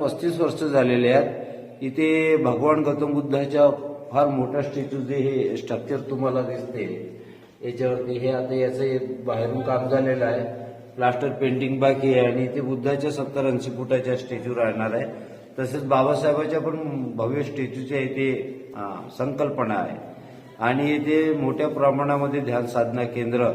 पस्तीस वर्ष झालेले आहेत. इथे भगवान गौतम बुद्धाच्या फार मोठा स्टॅच्यू जे हे स्ट्रक्चर तुम्हाला दिसते. याच्यावरती हे आता याचं बाहेरून काम झालेलं आहे. प्लास्टर पेंटिंग बाकी आहे आणि इथे बुद्धाच्या सत्तर ऐंशी फुटाच्या स्टॅच्यू राहणार आहे. तसेच बाबासाहेबाच्या पण भव्य स्टॅच्यूच्या इथे संकल्पना आहे. आणि इथे मोठ्या प्रमाणामध्ये ध्यान साधना केंद्र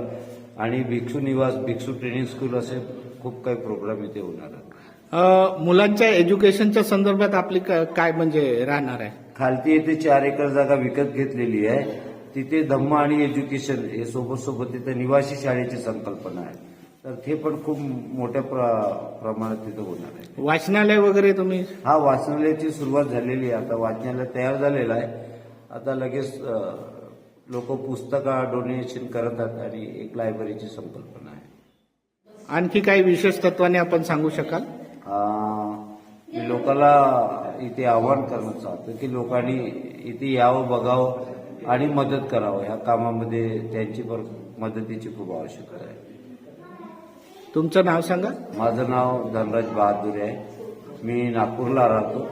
आणि भिक्षू निवास भिक्षू ट्रेनिंग स्कूल असे खूप काही प्रोग्राम इथे होणार आहेत. मुलांच्या एज्युकेशनच्या संदर्भात आपली काय म्हणजे राहणार आहे? खालती येथे चार एकर जागा विकत घेतलेली आहे. तिथे धम्म आणि एज्युकेशन हे सोबत सोबत तिथे निवासी शाळेची संकल्पना आहे. तर ते पण खूप मोठ्या प्र- प्रमाणात तिथे होणार आहे. वाचनालय वगैरे तुम्ही? हा वाचनालयाची सुरुवात झालेली आहे. आता वाचनालय तयार झालेलं आहे. आता लगेच लोक पुस्तकं डोनेशन करतात आणि एक लायब्ररीची संकल्पना आहे. आणखी काही विशेष तत्वाने आपण सांगू शकाल? मी लोकांना इथे आवाहन करणं चाहतो की लोकांनी इथे यावं बघावं आणि मदत करावं. ह्या कामामध्ये त्यांची पण मदतीची खूप आवश्यकता आहे. तुमचं नाव सांगा? माझं नाव धनराज बहादूर आहे. मी नागपूरला राहतो.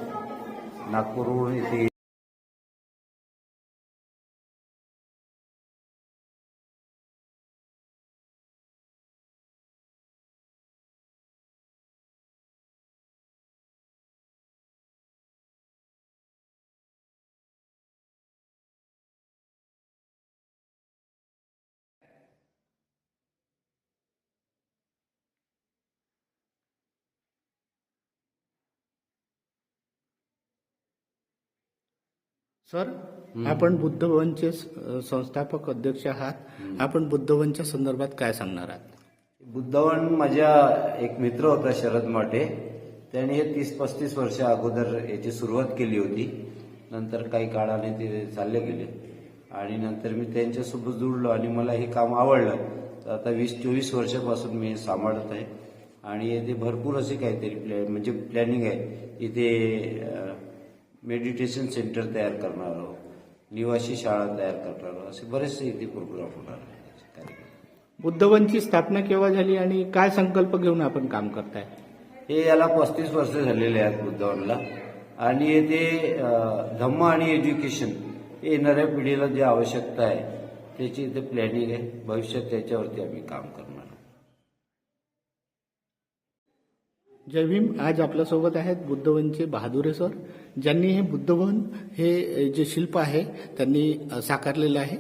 नागपूरहून इथे सर आपण बुद्धभवनचे संस्थापक अध्यक्ष आहात. आपण बुद्धभवनच्या संदर्भात काय सांगणार आहात? बुद्धवन माझ्या एक मित्र होता शरद माटे. त्याने हे तीस पस्तीस वर्ष अगोदर याची सुरुवात केली होती. नंतर काही काळाने ते चालले गेले. आणि नंतर मी त्यांच्यासोबत जुळलो आणि मला हे काम आवडलं. तर आता वीस चोवीस वर्षापासून मी हे सांभाळत आहे. आणि येथे भरपूर असे काहीतरी प्लॅ म्हणजे प्लॅनिंग आहे. इथे मेडिटेशन सेंटर तयार करणार आहोत. निवासी शाळा तयार करणार आहोत. असे बरेचसे इथे प्रोग्राम होणार आहेत. बुद्धभवनची स्थापना केव्हा झाली आणि काय संकल्प घेऊन आपण काम करताय? हे याला पस्तीस वर्ष झालेले आहेत बुद्धवनला आणि अं, धम्म आणि एज्युकेशन हे येणाऱ्या पिढीला जी आवश्यकता आहे त्याची इथे प्लॅनिंग आहे. भविष्यात त्याच्यावरती आम्ही काम करणार आहोत. जय भीम. आज आपल्यासोबत आहेत बुद्धवनचे बहादुरे सर. ज्यांनी हे बुद्धवन हे जे शिल्प आहे त्यांनी साकारलेलं आहे.